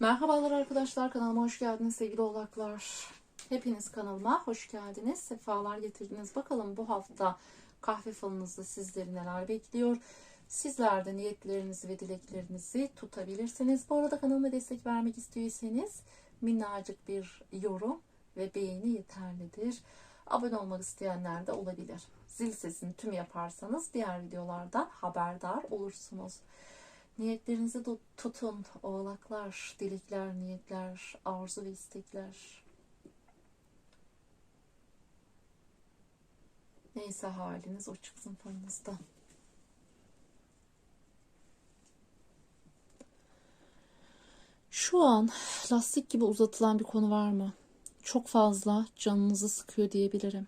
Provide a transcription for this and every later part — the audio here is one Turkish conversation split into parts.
Merhabalar arkadaşlar kanalıma hoş geldiniz sevgili oğlaklar. Hepiniz kanalıma hoş geldiniz. Sefalar getirdiniz. Bakalım bu hafta kahve falınızda sizleri neler bekliyor. Sizler de niyetlerinizi ve dileklerinizi tutabilirsiniz. Bu arada kanalıma destek vermek istiyorsanız minnacık bir yorum ve beğeni yeterlidir. Abone olmak isteyenler de olabilir. Zil sesini tüm yaparsanız diğer videolardan haberdar olursunuz. Niyetlerinizi tut- tutun oğlaklar, dilekler, niyetler, arzu ve istekler. Neyse haliniz o çıksın falınızda. Şu an lastik gibi uzatılan bir konu var mı? Çok fazla canınızı sıkıyor diyebilirim.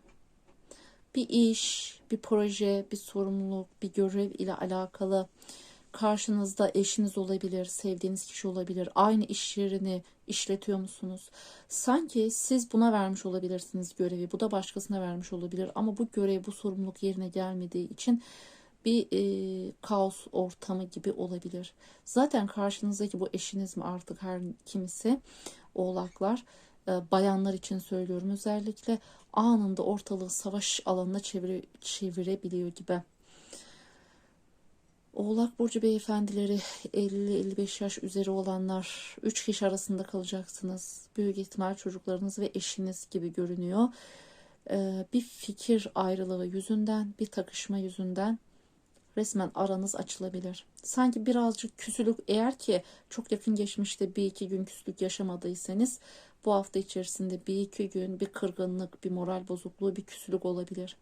Bir iş, bir proje, bir sorumluluk, bir görev ile alakalı karşınızda eşiniz olabilir, sevdiğiniz kişi olabilir. Aynı iş yerini işletiyor musunuz? Sanki siz buna vermiş olabilirsiniz görevi, bu da başkasına vermiş olabilir. Ama bu görev, bu sorumluluk yerine gelmediği için bir e, kaos ortamı gibi olabilir. Zaten karşınızdaki bu eşiniz mi artık her kimisi oğlaklar e, bayanlar için söylüyorum özellikle anında ortalığı savaş alanına çevire, çevirebiliyor gibi. Oğlak Burcu beyefendileri 50-55 yaş üzeri olanlar 3 kişi arasında kalacaksınız. Büyük ihtimal çocuklarınız ve eşiniz gibi görünüyor. Ee, bir fikir ayrılığı yüzünden, bir takışma yüzünden resmen aranız açılabilir. Sanki birazcık küsülük eğer ki çok yakın geçmişte bir iki gün küslük yaşamadıysanız bu hafta içerisinde bir iki gün bir kırgınlık, bir moral bozukluğu, bir küsülük olabilir.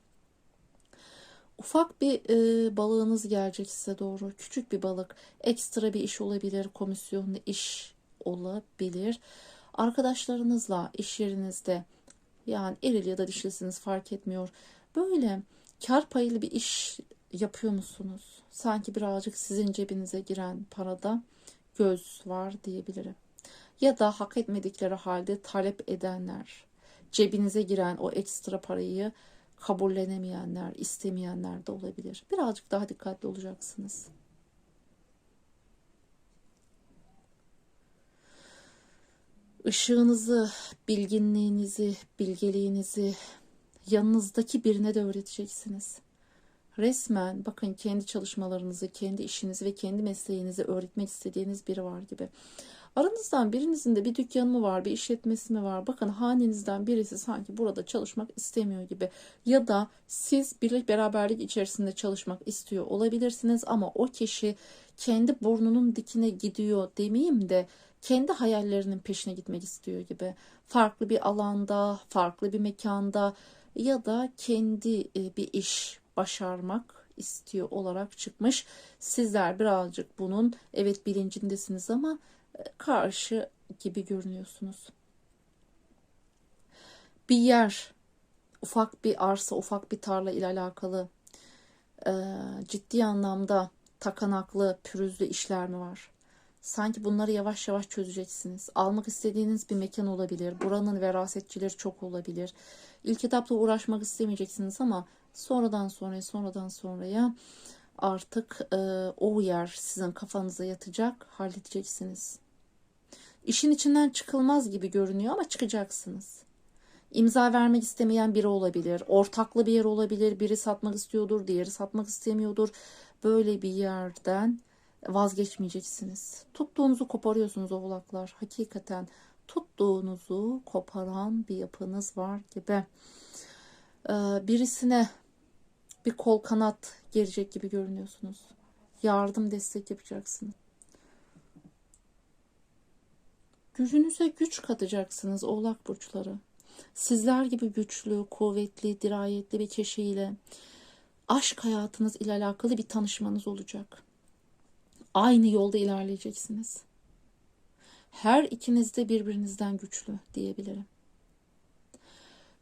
Ufak bir e, balığınız gelecek size doğru. Küçük bir balık. Ekstra bir iş olabilir. Komisyonlu iş olabilir. Arkadaşlarınızla iş yerinizde yani eril ya da dişlisiniz fark etmiyor. Böyle kar payıyla bir iş yapıyor musunuz? Sanki birazcık sizin cebinize giren parada göz var diyebilirim. Ya da hak etmedikleri halde talep edenler, cebinize giren o ekstra parayı kabullenemeyenler, istemeyenler de olabilir. Birazcık daha dikkatli olacaksınız. Işığınızı, bilginliğinizi, bilgeliğinizi yanınızdaki birine de öğreteceksiniz. Resmen bakın kendi çalışmalarınızı, kendi işinizi ve kendi mesleğinizi öğretmek istediğiniz biri var gibi. Aranızdan birinizin de bir dükkanı mı var, bir işletmesi mi var? Bakın hanenizden birisi sanki burada çalışmak istemiyor gibi. Ya da siz birlik beraberlik içerisinde çalışmak istiyor olabilirsiniz ama o kişi kendi burnunun dikine gidiyor demeyeyim de kendi hayallerinin peşine gitmek istiyor gibi. Farklı bir alanda, farklı bir mekanda ya da kendi e, bir iş başarmak istiyor olarak çıkmış. Sizler birazcık bunun evet bilincindesiniz ama karşı gibi görünüyorsunuz. Bir yer, ufak bir arsa, ufak bir tarla ile alakalı e, ciddi anlamda takanaklı, pürüzlü işler mi var? Sanki bunları yavaş yavaş çözeceksiniz. Almak istediğiniz bir mekan olabilir. Buranın verasetçileri çok olabilir. İlk etapta uğraşmak istemeyeceksiniz ama sonradan sonraya, sonradan sonraya artık e, o yer sizin kafanıza yatacak, halledeceksiniz. İşin içinden çıkılmaz gibi görünüyor ama çıkacaksınız. İmza vermek istemeyen biri olabilir. Ortaklı bir yer olabilir. Biri satmak istiyordur, diğeri satmak istemiyordur. Böyle bir yerden vazgeçmeyeceksiniz. Tuttuğunuzu koparıyorsunuz oğlaklar. Hakikaten tuttuğunuzu koparan bir yapınız var gibi. Ee, birisine bir kol kanat gelecek gibi görünüyorsunuz. Yardım destek yapacaksınız. Gücünüze güç katacaksınız oğlak burçları. Sizler gibi güçlü, kuvvetli, dirayetli bir kişiyle aşk hayatınız ile alakalı bir tanışmanız olacak. Aynı yolda ilerleyeceksiniz. Her ikiniz de birbirinizden güçlü diyebilirim.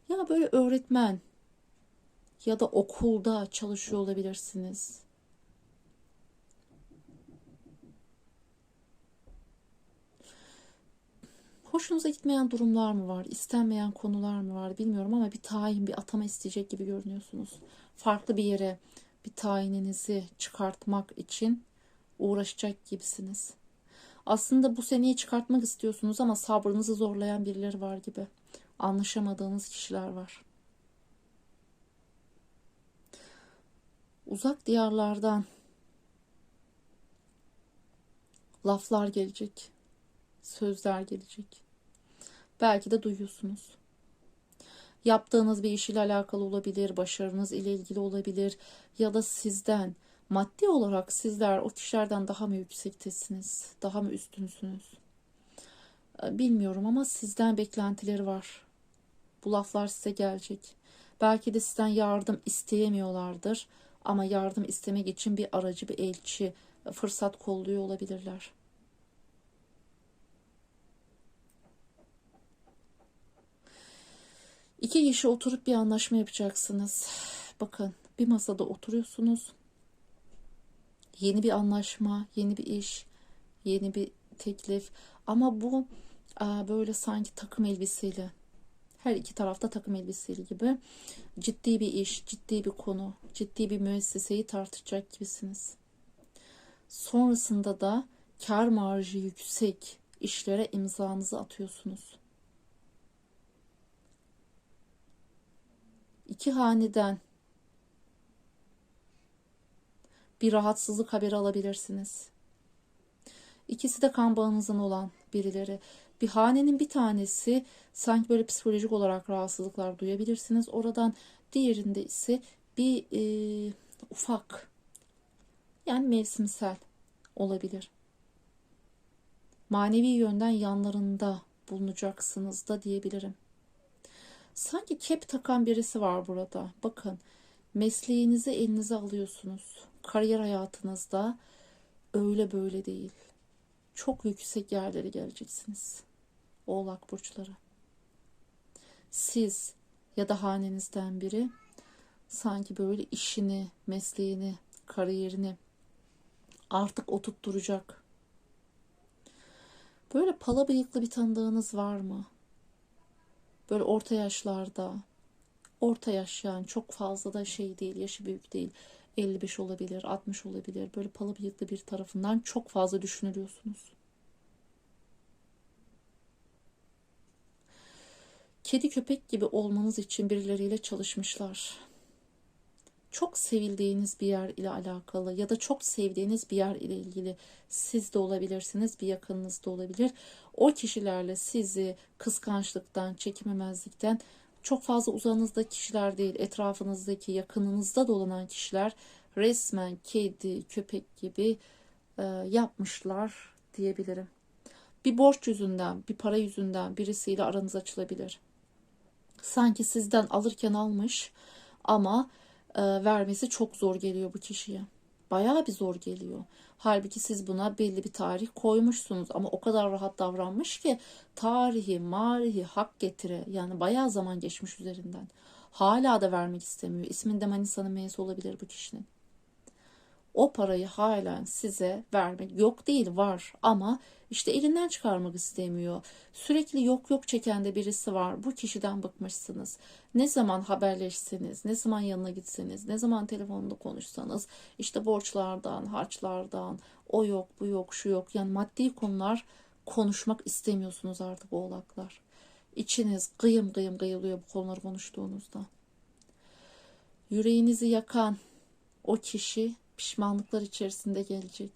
Ya böyle öğretmen ya da okulda çalışıyor olabilirsiniz. Hoşunuza gitmeyen durumlar mı var? istenmeyen konular mı var? Bilmiyorum ama bir tayin, bir atama isteyecek gibi görünüyorsunuz. Farklı bir yere bir tayininizi çıkartmak için uğraşacak gibisiniz. Aslında bu seneyi çıkartmak istiyorsunuz ama sabrınızı zorlayan birileri var gibi. Anlaşamadığınız kişiler var. Uzak diyarlardan laflar gelecek. Sözler gelecek. Belki de duyuyorsunuz. Yaptığınız bir iş ile alakalı olabilir, başarınız ile ilgili olabilir ya da sizden maddi olarak sizler o kişilerden daha mı yüksektesiniz, daha mı üstünsünüz? Ee, Bilmiyorum ama sizden beklentileri var. Bu laflar size gelecek. Belki de sizden yardım isteyemiyorlardır ama yardım istemek için bir aracı, bir elçi, fırsat kolluyor olabilirler. İki kişi oturup bir anlaşma yapacaksınız. Bakın bir masada oturuyorsunuz. Yeni bir anlaşma, yeni bir iş, yeni bir teklif. Ama bu aa, böyle sanki takım elbiseyle. Her iki tarafta takım elbiseli gibi. Ciddi bir iş, ciddi bir konu, ciddi bir müesseseyi tartışacak gibisiniz. Sonrasında da kar marjı yüksek işlere imzanızı atıyorsunuz. İki haneden bir rahatsızlık haberi alabilirsiniz. İkisi de kan bağınızın olan birileri. Bir hanenin bir tanesi sanki böyle psikolojik olarak rahatsızlıklar duyabilirsiniz. Oradan diğerinde ise bir e, ufak yani mevsimsel olabilir. Manevi yönden yanlarında bulunacaksınız da diyebilirim. Sanki kep takan birisi var burada. Bakın mesleğinizi elinize alıyorsunuz. Kariyer hayatınızda öyle böyle değil. Çok yüksek yerlere geleceksiniz. Oğlak burçları. Siz ya da hanenizden biri sanki böyle işini, mesleğini, kariyerini artık oturtturacak. Böyle pala bıyıklı bir tanıdığınız var mı? Böyle orta yaşlarda, orta yaş yani çok fazla da şey değil, yaşı büyük değil. 55 olabilir, 60 olabilir. Böyle palı bıyıklı bir tarafından çok fazla düşünülüyorsunuz. Kedi köpek gibi olmanız için birileriyle çalışmışlar. Çok sevildiğiniz bir yer ile alakalı ya da çok sevdiğiniz bir yer ile ilgili siz de olabilirsiniz, bir yakınınız da olabilir. O kişilerle sizi kıskançlıktan, çekememezlikten çok fazla uzağınızda kişiler değil, etrafınızdaki, yakınınızda dolanan kişiler resmen kedi, köpek gibi e, yapmışlar diyebilirim. Bir borç yüzünden, bir para yüzünden birisiyle aranız açılabilir. Sanki sizden alırken almış ama e, vermesi çok zor geliyor bu kişiye. Bayağı bir zor geliyor. Halbuki siz buna belli bir tarih koymuşsunuz ama o kadar rahat davranmış ki tarihi, marihi, hak getire yani bayağı zaman geçmiş üzerinden. Hala da vermek istemiyor. İsminde Manisa'nın M'si olabilir bu kişinin o parayı halen size vermek yok değil var ama işte elinden çıkarmak istemiyor. Sürekli yok yok çeken de birisi var. Bu kişiden bıkmışsınız. Ne zaman haberleşseniz, ne zaman yanına gitseniz, ne zaman telefonda konuşsanız işte borçlardan, harçlardan, o yok, bu yok, şu yok. Yani maddi konular konuşmak istemiyorsunuz artık oğlaklar. İçiniz kıyım kıyım kıyılıyor bu konuları konuştuğunuzda. Yüreğinizi yakan o kişi pişmanlıklar içerisinde gelecek.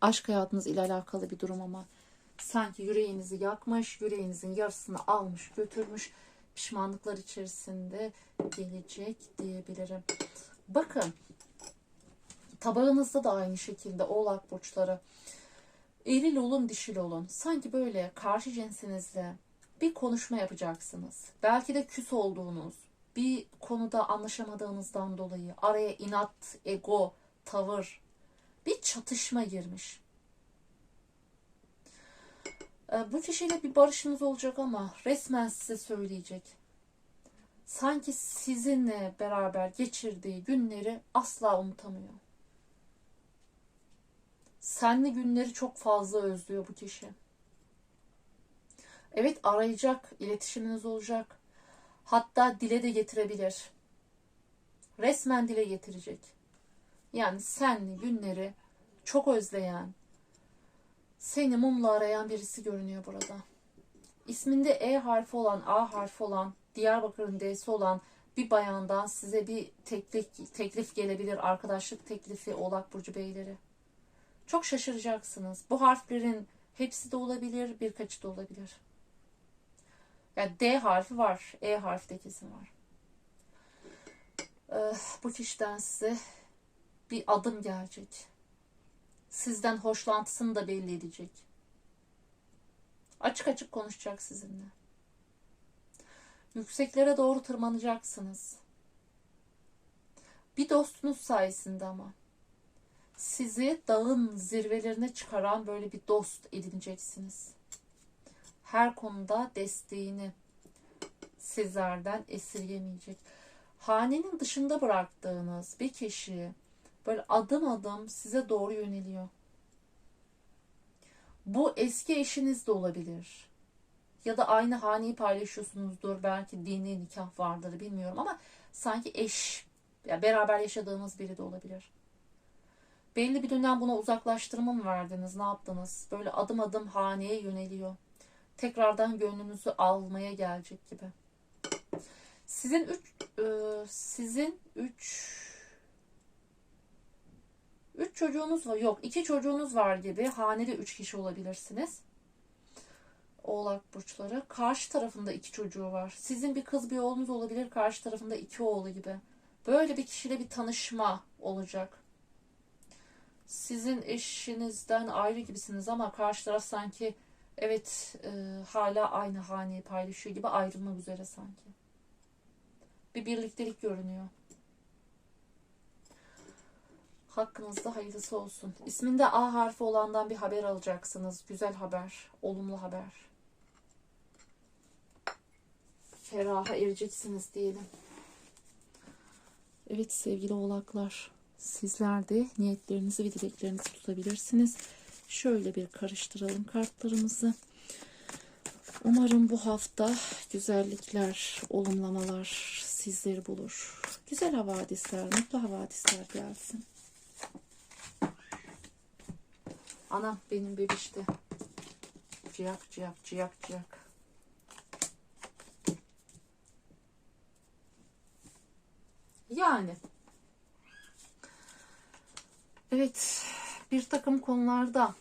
Aşk hayatınız ile alakalı bir durum ama sanki yüreğinizi yakmış, yüreğinizin yarısını almış, götürmüş, pişmanlıklar içerisinde gelecek diyebilirim. Bakın tabağınızda da aynı şekilde oğlak burçları eril olun dişil olun. Sanki böyle karşı cinsinizle bir konuşma yapacaksınız. Belki de küs olduğunuz, bir konuda anlaşamadığınızdan dolayı araya inat, ego, tavır, bir çatışma girmiş. Ee, bu kişiyle bir barışınız olacak ama resmen size söyleyecek. Sanki sizinle beraber geçirdiği günleri asla unutamıyor. Senli günleri çok fazla özlüyor bu kişi. Evet arayacak, iletişiminiz olacak Hatta dile de getirebilir. Resmen dile getirecek. Yani senli günleri çok özleyen, Seni mumla arayan birisi görünüyor burada. İsminde E harfi olan, A harfi olan, Diyarbakır'ın D'si olan bir bayandan size bir teklif, teklif gelebilir. Arkadaşlık teklifi Oğlak Burcu Beyleri. Çok şaşıracaksınız. Bu harflerin hepsi de olabilir, birkaçı da olabilir. Yani D harfi var, E harfi de kesin var. Ee, bu kişiden size bir adım gelecek. Sizden hoşlantısını da belli edecek. Açık açık konuşacak sizinle. Yükseklere doğru tırmanacaksınız. Bir dostunuz sayesinde ama. Sizi dağın zirvelerine çıkaran böyle bir dost edineceksiniz. Her konuda desteğini sizlerden esirgemeyecek. Hanenin dışında bıraktığınız bir kişi böyle adım adım size doğru yöneliyor. Bu eski eşiniz de olabilir. Ya da aynı haneyi paylaşıyorsunuzdur. Belki dini nikah vardır bilmiyorum ama sanki eş ya beraber yaşadığınız biri de olabilir. Belli bir dönem buna uzaklaştırma mı verdiniz? Ne yaptınız? Böyle adım adım haneye yöneliyor. Tekrardan gönlünüzü almaya gelecek gibi. Sizin üç e, sizin üç üç çocuğunuz var. Yok, iki çocuğunuz var gibi. Hanede üç kişi olabilirsiniz. Oğlak burçları. Karşı tarafında iki çocuğu var. Sizin bir kız bir oğlunuz olabilir. Karşı tarafında iki oğlu gibi. Böyle bir kişiyle bir tanışma olacak. Sizin eşinizden ayrı gibisiniz ama karşı taraf sanki evet e, hala aynı haneyi paylaşıyor gibi ayrılmak üzere sanki. Bir birliktelik görünüyor. Hakkınızda hayırlısı olsun. İsminde A harfi olandan bir haber alacaksınız. Güzel haber, olumlu haber. Feraha ereceksiniz diyelim. Evet sevgili oğlaklar. Sizler de niyetlerinizi ve dileklerinizi tutabilirsiniz. Şöyle bir karıştıralım kartlarımızı. Umarım bu hafta güzellikler, olumlamalar sizleri bulur. Güzel havadisler, mutlu havadisler gelsin. Anam benim bebişti. Ciyak ciyak ciyak ciyak. Yani evet bir takım konularda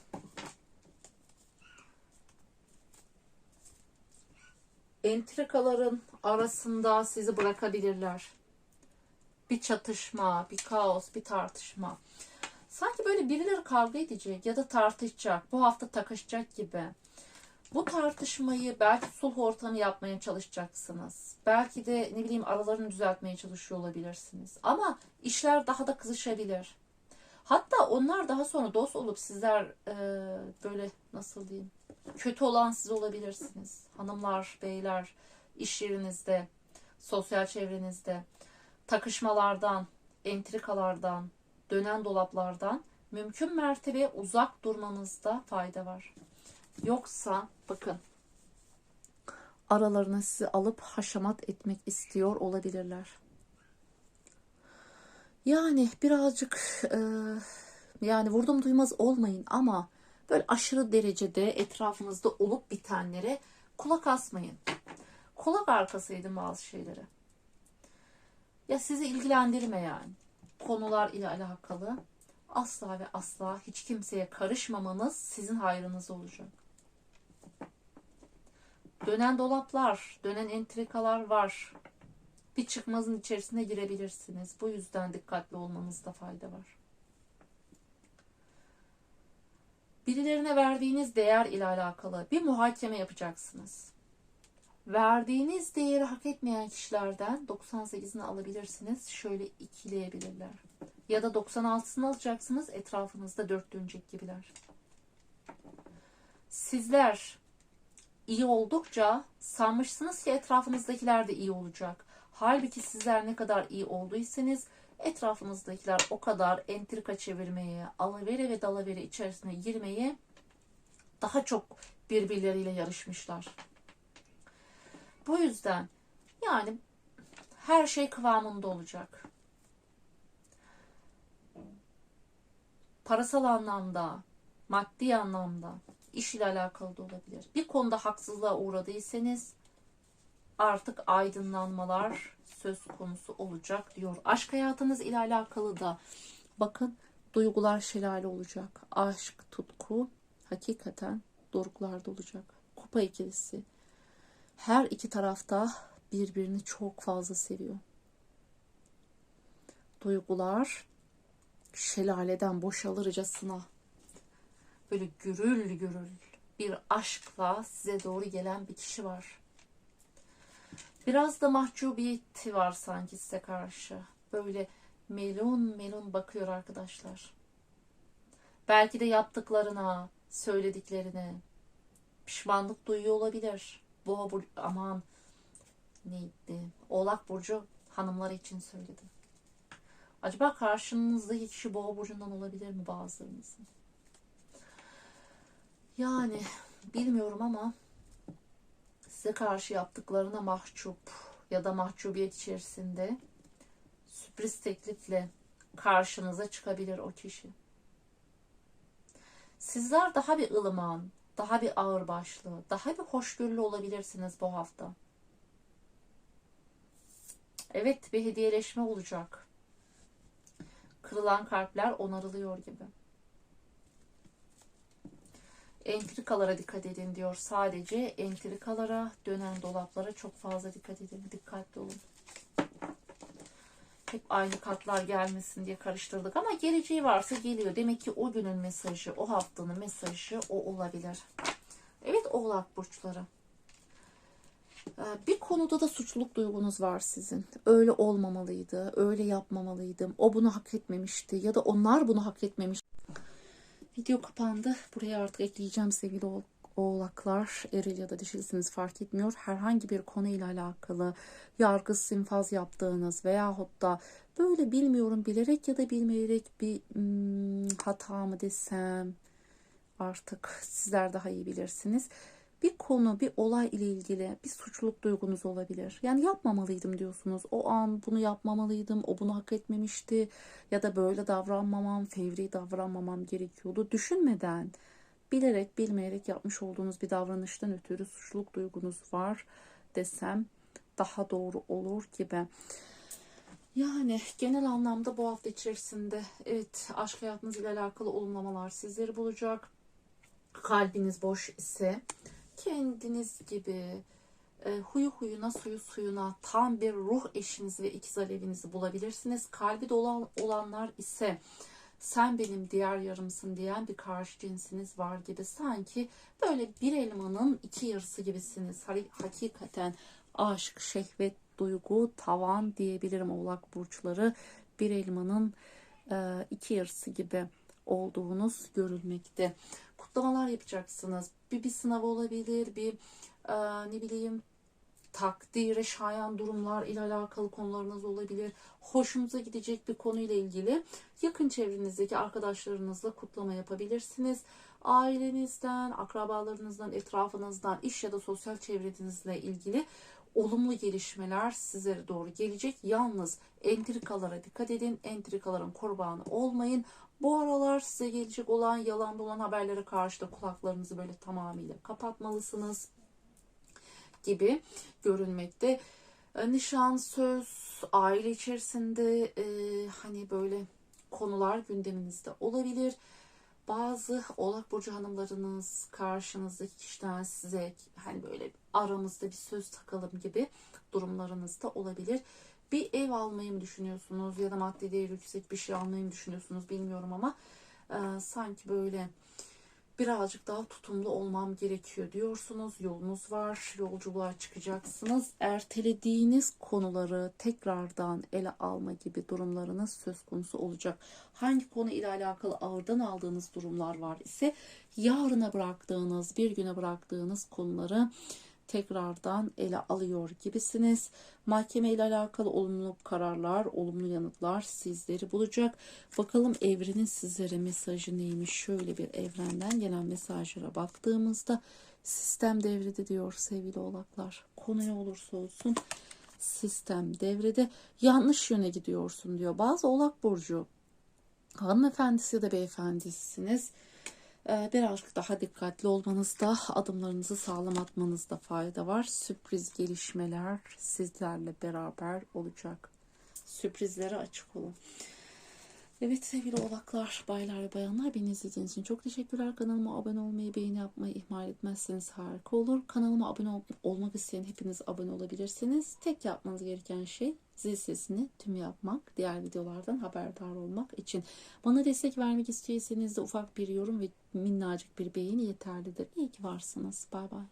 entrikaların arasında sizi bırakabilirler. Bir çatışma, bir kaos, bir tartışma. Sanki böyle birileri kavga edecek ya da tartışacak. Bu hafta takışacak gibi. Bu tartışmayı belki sulh ortamı yapmaya çalışacaksınız. Belki de ne bileyim aralarını düzeltmeye çalışıyor olabilirsiniz. Ama işler daha da kızışabilir. Hatta onlar daha sonra dost olup sizler e, böyle nasıl diyeyim kötü olan siz olabilirsiniz. Hanımlar, beyler, iş yerinizde, sosyal çevrenizde takışmalardan, entrikalardan, dönen dolaplardan mümkün mertebe uzak durmanızda fayda var. Yoksa bakın aralarına sizi alıp haşamat etmek istiyor olabilirler. Yani birazcık e, yani vurdum duymaz olmayın ama böyle aşırı derecede etrafınızda olup bitenlere kulak asmayın. Kulak arkasıydı bazı şeylere. Ya sizi ilgilendirmeyen konular ile alakalı asla ve asla hiç kimseye karışmamanız sizin hayrınız olacak. Dönen dolaplar, dönen entrikalar var. Bir çıkmazın içerisine girebilirsiniz. Bu yüzden dikkatli olmanızda fayda var. Birilerine verdiğiniz değer ile alakalı bir muhakeme yapacaksınız. Verdiğiniz değeri hak etmeyen kişilerden 98'ini alabilirsiniz. Şöyle ikileyebilirler. Ya da 96'sını alacaksınız. Etrafınızda dört dönecek gibiler. Sizler iyi oldukça sanmışsınız ki etrafınızdakiler de iyi olacak. Halbuki sizler ne kadar iyi olduysanız etrafınızdakiler o kadar entrika çevirmeye, alıvere ve dalavere içerisine girmeye daha çok birbirleriyle yarışmışlar. Bu yüzden yani her şey kıvamında olacak. Parasal anlamda, maddi anlamda İş ile alakalı da olabilir. Bir konuda haksızlığa uğradıysanız artık aydınlanmalar söz konusu olacak diyor. Aşk hayatınız ile alakalı da bakın duygular şelale olacak. Aşk, tutku hakikaten doruklarda olacak. Kupa ikilisi. Her iki tarafta birbirini çok fazla seviyor. Duygular şelaleden boşalırcasına böyle gürül gürül bir aşkla size doğru gelen bir kişi var. Biraz da mahcubiyeti var sanki size karşı. Böyle melon melon bakıyor arkadaşlar. Belki de yaptıklarına, söylediklerine pişmanlık duyuyor olabilir. Boğa bur aman neydi? Oğlak burcu hanımları için söyledim. Acaba karşınızdaki kişi boğa burcundan olabilir mi bazılarınızın? Yani bilmiyorum ama size karşı yaptıklarına mahcup ya da mahcubiyet içerisinde sürpriz teklifle karşınıza çıkabilir o kişi. Sizler daha bir ılıman, daha bir ağırbaşlı, daha bir hoşgörülü olabilirsiniz bu hafta. Evet bir hediyeleşme olacak. Kırılan kalpler onarılıyor gibi. Entrikalara dikkat edin diyor. Sadece entrikalara, dönen dolaplara çok fazla dikkat edin. Dikkatli olun. Hep aynı kartlar gelmesin diye karıştırdık ama geleceği varsa geliyor. Demek ki o günün mesajı, o haftanın mesajı o olabilir. Evet oğlak burçları. Ee, Bir konuda da suçluluk duygunuz var sizin. Öyle olmamalıydı, öyle yapmamalıydım. O bunu hak etmemişti ya da onlar bunu hak etmemiş. Video kapandı. Buraya artık ekleyeceğim sevgili oğ- oğlaklar. Eril ya da dişilisiniz fark etmiyor. Herhangi bir konuyla alakalı yargısız infaz yaptığınız veyahut da böyle bilmiyorum bilerek ya da bilmeyerek bir hmm, hata mı desem artık sizler daha iyi bilirsiniz. Bir konu, bir olay ile ilgili bir suçluluk duygunuz olabilir. Yani yapmamalıydım diyorsunuz. O an bunu yapmamalıydım, o bunu hak etmemişti ya da böyle davranmamam, fevri davranmamam gerekiyordu. Düşünmeden, bilerek, bilmeyerek yapmış olduğunuz bir davranıştan ötürü suçluluk duygunuz var desem daha doğru olur gibi. Yani genel anlamda bu hafta içerisinde evet aşk hayatınız ile alakalı olumlamalar sizleri bulacak. Kalbiniz boş ise kendiniz gibi e, huyu huyuna suyu suyuna tam bir ruh eşinizi ve ikiz alevinizi bulabilirsiniz. Kalbi dolu olanlar ise sen benim diğer yarımsın diyen bir karşı cinsiniz var gibi sanki böyle bir elmanın iki yarısı gibisiniz. Hakikaten aşk, şehvet, duygu, tavan diyebilirim oğlak burçları bir elmanın e, iki yarısı gibi olduğunuz görülmekte. Kutlamalar yapacaksınız. Bir bir sınav olabilir, bir e, ne bileyim takdire şayan durumlar ile alakalı konularınız olabilir. Hoşunuza gidecek bir konuyla ilgili yakın çevrenizdeki arkadaşlarınızla kutlama yapabilirsiniz. Ailenizden, akrabalarınızdan, etrafınızdan, iş ya da sosyal çevrenizle ilgili olumlu gelişmeler sizlere doğru gelecek. Yalnız entrikalara dikkat edin. Entrikaların kurbanı olmayın. Bu aralar size gelecek olan yalan dolan haberlere karşı da kulaklarınızı böyle tamamıyla kapatmalısınız gibi görünmekte. E, Nişan, söz, aile içerisinde e, hani böyle konular gündeminizde olabilir. Bazı Oğlak Burcu hanımlarınız karşınızdaki kişiden size hani böyle aramızda bir söz takalım gibi durumlarınız da olabilir. Bir ev almayı mı düşünüyorsunuz ya da maddi değeri yüksek bir şey almayı mı düşünüyorsunuz bilmiyorum ama e, sanki böyle birazcık daha tutumlu olmam gerekiyor diyorsunuz. Yolunuz var, yolculuğa çıkacaksınız. Ertelediğiniz konuları tekrardan ele alma gibi durumlarınız söz konusu olacak. Hangi konu ile alakalı ağırdan aldığınız durumlar var ise yarına bıraktığınız, bir güne bıraktığınız konuları tekrardan ele alıyor gibisiniz. Mahkeme ile alakalı olumlu kararlar, olumlu yanıtlar sizleri bulacak. Bakalım evrenin sizlere mesajı neymiş? Şöyle bir evrenden gelen mesajlara baktığımızda sistem devrede diyor sevgili oğlaklar. Konu ne olursa olsun sistem devrede yanlış yöne gidiyorsun diyor. Bazı oğlak burcu hanımefendisi ya da beyefendisiniz birazcık daha dikkatli olmanızda, adımlarınızı sağlam atmanızda fayda var. Sürpriz gelişmeler sizlerle beraber olacak. Sürprizlere açık olun. Evet sevgili oğlaklar, baylar ve bayanlar beni izlediğiniz için çok teşekkürler. Kanalıma abone olmayı, beğeni yapmayı ihmal etmezseniz harika olur. Kanalıma abone ol- olmak isteyen hepiniz abone olabilirsiniz. Tek yapmanız gereken şey zil sesini tüm yapmak, diğer videolardan haberdar olmak için. Bana destek vermek istiyorsanız de ufak bir yorum ve minnacık bir beğeni yeterlidir. İyi ki varsınız. Bay bay.